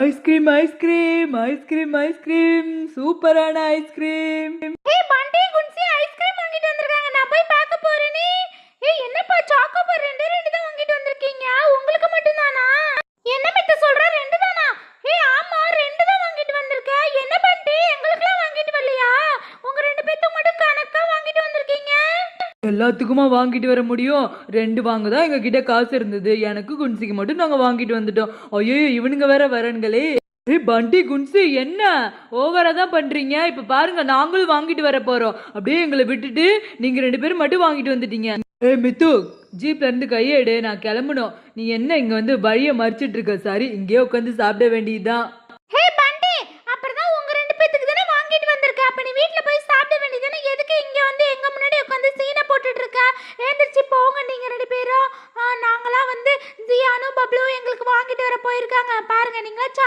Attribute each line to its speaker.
Speaker 1: Ice cream ice cream ice cream ice cream super ಅಣ್ಣ ice cream
Speaker 2: எல்லாத்துக்குமா வாங்கிட்டு வர முடியும்? ரெண்டு வாங்க தான் எங்ககிட்ட காசு இருந்தது. எனக்கு குன்சிக்கு மட்டும் நாங்கள் வாங்கிட்டு வந்துட்டோம். ஐயோ இவனுங்க வேற வரன்களே. ஏய் பண்டி குன்சி என்ன? ஓவரா தான் பண்றீங்க. இப்ப பாருங்க நாங்களும் வாங்கிட்டு வர போறோம். அப்படியே எங்களை விட்டுட்டு நீங்க ரெண்டு பேரும் மட்டும் வாங்கிட்டு வந்துட்டீங்க. ஏய் மித்து ஜீப்ல இருந்து கையெடு நான் கிளம்பணும். நீ என்ன இங்க வந்து வழிய மறிச்சிட்டு இருக்க? சாரி இங்கேயே உட்காந்து சாப்பிட வேண்டியதுதான்
Speaker 1: ஹே பண்டி அப்புறம் தான் உங்க ரெண்டு பேத்துக்கு தானே வாங்கிட்டு வந்திருக்க அப்ப நீ வீட்ல போய் சாப்பிட வேண்டியதானே எதுக்கு இங்க வந்து எங்க முன்னாடி உட்காந்து சீனை போட்டுட்டு இருக்க ஏந்திரிச்சு போங்க நீங்க ரெண்டு பேரும் ஆ, நாங்களாம் வந்து ஜியானும் பப்ளுவும் எங்களுக்கு வாங்கிட்டு வர போயிருக்காங்க. பாருங்க நீங்களா